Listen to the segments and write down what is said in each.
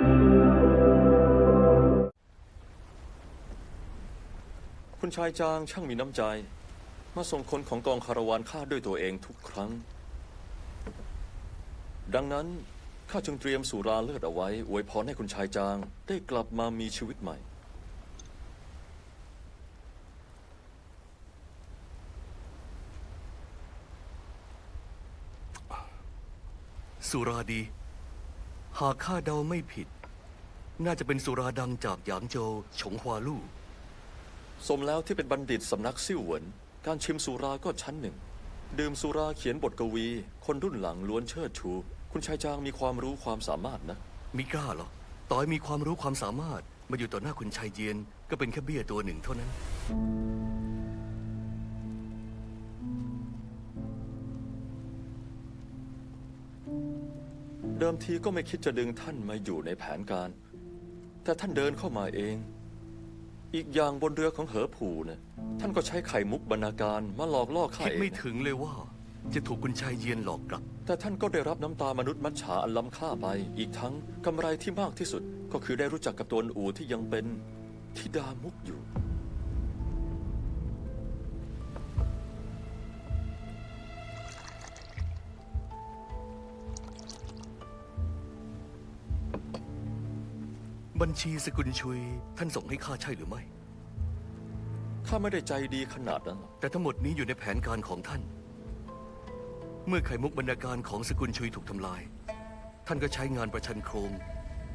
คุณชายจางช่างมีน้ำใจ มาส่งคนของกองคาราวานข้าด้วยตัวเองทุกครั้ง ดังนั้นข้าจึงเตรียมสุราเลือดเอาไว้อวยพรให้คุณชายจางได้กลับมามีชีวิตใหม่ สุราดี หากข้าเดาไม่ผิด น่าจะเป็นสุราดังจากหยางโจวฉงฮวาลู่ สมแล้วที่เป็นบัณฑิตสำนักซิ่วเหวิน การชิมสุราก็ชั้นหนึ่ง ดื่มสุราเขียนบทกวี คนรุ่นหลังล้วนเชิดชู คุณชายจางมีความรู้ความสามารถนะ มิกล้าหรอกต่อยมีความรู้ความสามารถ มาอยู่ต่อหน้าคุณชายเยียน ก็เป็นแค่เบี้ยตัวหนึ่งเท่านั้น เดิมทีก็ไม่คิดจะดึงท่านมาอยู่ในแผนการ แต่ท่านเดินเข้ามาเอง อีกอย่างบนเรือของเหอผู่เนี่ยท่านก็ใช้ไข่มุกบรรณาการมาหลอกล่อข้าคิดเองไม่ถึงเลยว่า จะถูกคุณชายเยียนหลอกกลับ แต่ท่านก็ได้รับน้ำตามนุษย์มัจฉาอันล้ำค่าไป อีกทั้งกำไรที่มากที่สุด ก็คือได้รู้จักกับตัวอูที่ยังเป็นทิดามุกอยู่ บัญชีสกุลชุย ท่านส่งให้ข้าใช่หรือไม่ ข้าไม่ได้ใจดีขนาดนั้นหรอกแต่ทั้งหมดนี้อยู่ในแผนการของท่าน เมื่อไข่มุกบรรณาการของสกุลชุยถูกทำลาย ท่านก็ใช้งานประชันโครง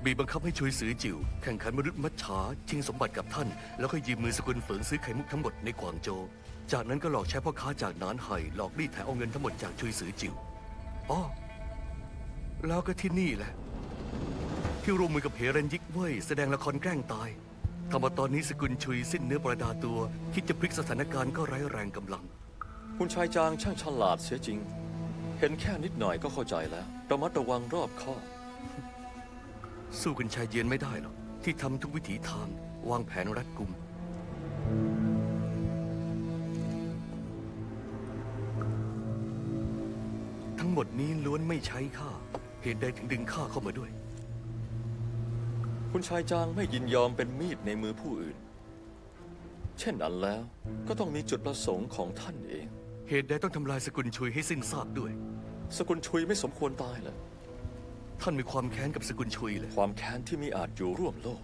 บีบบังคับให้ชุยสือจิวแข่งขันมนุษย์มัจฉาชิงสมบัติกับท่าน แล้วก็ยืมมือสกุลเฟิงซื้อไข่มุกทั้งหมดในกวางโจวจากนั้นก็หลอกใช้พ่อค้าจากนานไห่หลอกรีดไถเอาเงินทั้งหมดจากชุยสือจิวอ๋อแล้วก็ที่นี่แหละ ที่ร่วมมือกับเฮเรนยิกเว่ยแสดงละครแกล้งตายทำมาตอนนี้สกุลชุยสิ้นเนื้อประดาตัว คิดจะพลิกสถานการณ์ก็ไร้แรงกำลัง คุณชายจางช่างฉลาดเสียจริง เห็นแค่นิดหน่อยก็เข้าใจแล้วระมัดระวังรอบคอบสู้คุณชายเย็นไม่ได้หรอกที่ทำทุกวิถีทางวางแผนรัดกุม ทั้งหมดนี้ล้วนไม่ใช้ข้าเหตุใดถึงดึงข้าเข้ามาด้วย คุณชายจางไม่ยินยอมเป็นมีดในมือผู้อื่น เช่นนั้นแล้วก็ต้องมีจุดประสงค์ของท่านเอง เหตุใดต้องทำลายสกุลชุยให้สิ้นซากด้วย สกุลชุยไม่สมควรตายเลยท่านมีความแค้นกับสกุลชุยเลยความแค้นที่มีอาจอยู่ร่วมโลก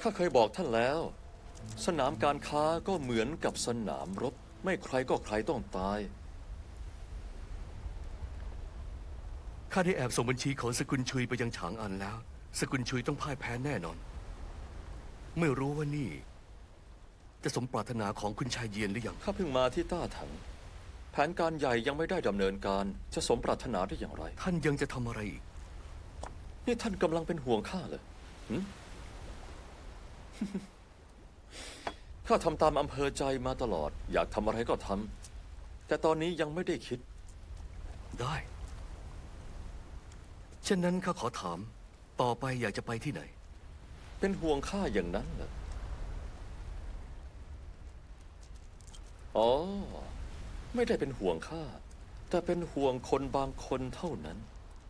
ข้าเคยบอกท่านแล้ว สนามการค้าก็เหมือนกับสนามรบ ไม่ใครก็ใครต้องตาย ข้าได้แอบส่งบัญชีของสกุลชุยไปยังฉางอันแล้ว สกุลชุยต้องพ่ายแพ้แน่นอน ไม่รู้ว่านี่ จะสมปรารถนาของคุณชายเยียนหรือยังข้าเพิ่งมาที่ต้าถัง แผนการใหญ่ยังไม่ได้ดำเนินการ จะสมปรารถนาได้อย่างไร ท่านยังจะทำอะไรอีก นี่ท่านกำลังเป็นห่วงข้าเลยหึ ข้าทำตามอำเภอใจมาตลอด อยากทำอะไรก็ทำแต่ตอนนี้ยังไม่ได้คิด ได้ เช่นนั้นข้าขอถาม ต่อไปอยากจะไปที่ไหน เป็นห่วงข้าอย่างนั้นเหรอ อ๋อ ไม่ได้เป็นห่วงข้า แต่เป็นห่วงคนบางคนเท่านั้น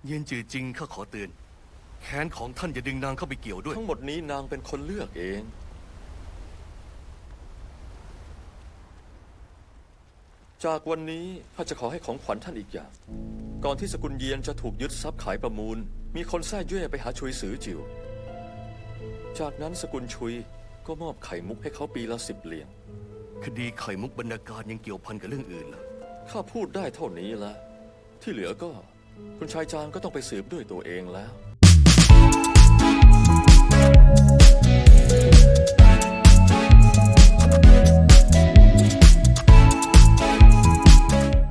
เย็นจือจริงข้าขอเตือนแค้นของท่านอย่าดึงนางเข้าไปเกี่ยวด้วย ทั้งหมดนี้นางเป็นคนเลือกเอง จากวันนี้ข้าจะขอให้ของขวัญท่านอีกอย่าง ก่อนที่สกุลเยียนจะถูกยึดทรัพย์ขายประมูล มีคนแท้เย่ไปหาชุยสือจิว จากนั้นสกุลชุยก็มอบไข่มุกให้เขาปีละสิบเหรียญคดีไข่มุกบรรณาการยังเกี่ยวพันกับเรื่องอื่นเหรอข้าพูดได้เท่านี้แล้วที่เหลือก็ คุณชายจางก็ต้องไปสืบด้วยตัวเองแล้ว